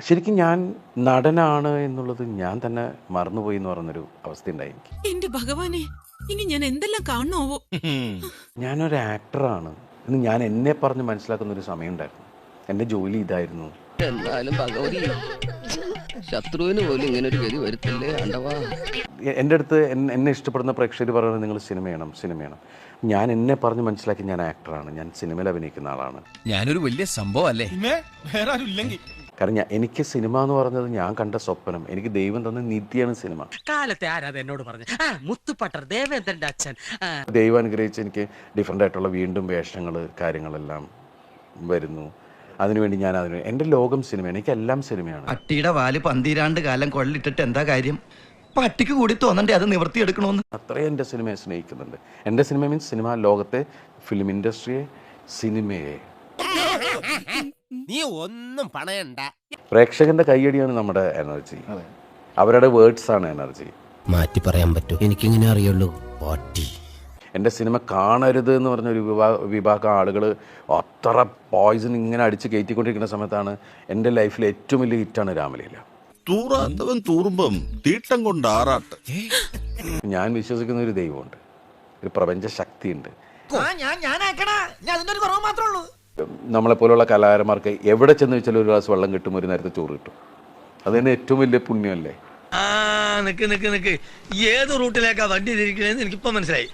ശരിക്കും ഞാൻ നടനാണ് എന്നുള്ളത് ഞാൻ തന്നെ മറന്നുപോയി എന്ന് പറഞ്ഞൊരു അവസ്ഥ ഉണ്ടായി എനിക്ക്. എന്റെ ഭഗവാനെ ഇനി ഞാൻ എന്തെല്ലാം കാണണോവോ ഞാനൊരു ആക്ടറാണ്. എന്ന് ഞാൻ എന്നെ പറഞ്ഞ് മനസ്സിലാക്കുന്ന ഒരു സമയം ഉണ്ടായിരുന്നു. എന്റെ ജോലി ഇതായിരുന്നു. എന്നാലും ഭഗവതി ശത്രുവിന് പോലും ഇങ്ങനെ ഒരു ഗതി വരുത്തല്ലേ? ആണ്ടവാ. എ- എന്റെ അടുത്ത് എൻ- എന്നെ ഇഷ്ടപ്പെടുന്ന പ്രേക്ഷകർ പറയുന്നത് നിങ്ങൾ സിനിമ ചെയ്യണം സിനിമ ചെയ്യണം. ഞാൻ എന്നെ പറഞ്ഞ് മനസ്സിലാക്കി ഞാൻ ആക്ടറാണ്. ഞാൻ സിനിമയിൽ അഭിനയിക്കുന്ന ആളാണ്. ഞാനൊരു വലിയ സംഭവം അല്ലേ? പിന്നെ വേറെ ആരും ഇല്ലെങ്കിൽ കാരണം ഞാൻ എനിക്ക് സിനിമ എന്ന് പറഞ്ഞത് ഞാൻ കണ്ട സ്വപ്നം. എനിക്ക് ദൈവം തന്ന നിധിയാണ് സിനിമ. കാലത്തെ ആരാ എന്നോട് പറഞ്ഞു മുത്തുപട്ടർ ദേവേന്ദ്രന്റെ ദേവേന്ദ്രന്റെ അച്ഛൻ ദൈവം അനുഗ്രഹിച്ച് എനിക്ക് ഡിഫറെന്റ് ആയിട്ടുള്ള വീണ്ടും വേഷങ്ങൾ കാര്യങ്ങളെല്ലാം വരുന്നു. അതിനുവേണ്ടി ഞാൻ അതിന് എന്റെ ലോകം സിനിമയാണ് എനിക്കെല്ലാം സിനിമയാണ്. പട്ടിയുടെ വാൽ പന്തിരാണ്ട് കാലം കൊള്ളിട്ടിട്ട് എന്താ കാര്യം? പട്ടിക്ക് കൂടി തോന്നണ്ടേ അത് നിവർത്തിയെടുക്കണമെന്ന് അത്രയും എന്റെ സിനിമയെ സ്നേഹിക്കുന്നുണ്ട്. എന്റെ സിനിമ മീൻസ് സിനിമ ലോകത്തെ ഫിലിം ഇൻഡസ്ട്രിയെ സിനിമയെ. നീ ഒന്നും പണയണ്ട. പ്രേക്ഷകന്റെ കൈയടിയാണ് നമ്മുടെ എനർജി. അവരുടെ വേർഡ്സ് ആണ് എനർജി. മാറ്റി പറയാൻ പറ്റും. എനിക്കിങ്ങനെ അറിയുള്ളൂ. പാട്ടി. എന്റെ സിനിമ കാണരുത് എന്ന് പറഞ്ഞ ഒരു വിഭാ വിഭാഗം ആളുകൾ അത്ര പോയിസൺ ഇങ്ങനെ അടിച്ച് കയറ്റിക്കൊണ്ടിരിക്കുന്ന സമയത്താണ് എന്റെ ലൈഫിലെ ഏറ്റവും വലിയ ഹിറ്റാണ് രാമലീല. തൂറാത്തവൻ തൂറുമ്പം തീട്ടം കൊണ്ട് ആറാട്ട്. ഞാൻ വിശ്വസിക്കുന്ന ഒരു ദൈവമുണ്ട്. ഒരു പ്രപഞ്ച ശക്തിയുണ്ട്. നമ്മളെപ്പോലുള്ള കലാകാരന്മാർക്ക് എവിടെ ചെന്ന് വെച്ചാലും ഒരു ഗ്ലാസ് വെള്ളം കിട്ടും ഒരു നേരത്തെ ചോറ് കിട്ടും. അത് തന്നെ ഏറ്റവും വലിയ പുണ്യമല്ലേ? ആ നിക്ക് നിക്ക് നിക്ക്. ഏത് റൂട്ടിലേക്കാ വണ്ടി തിരിക്കണേന്ന് എനിക്കിപ്പോ മനസ്സിലായി.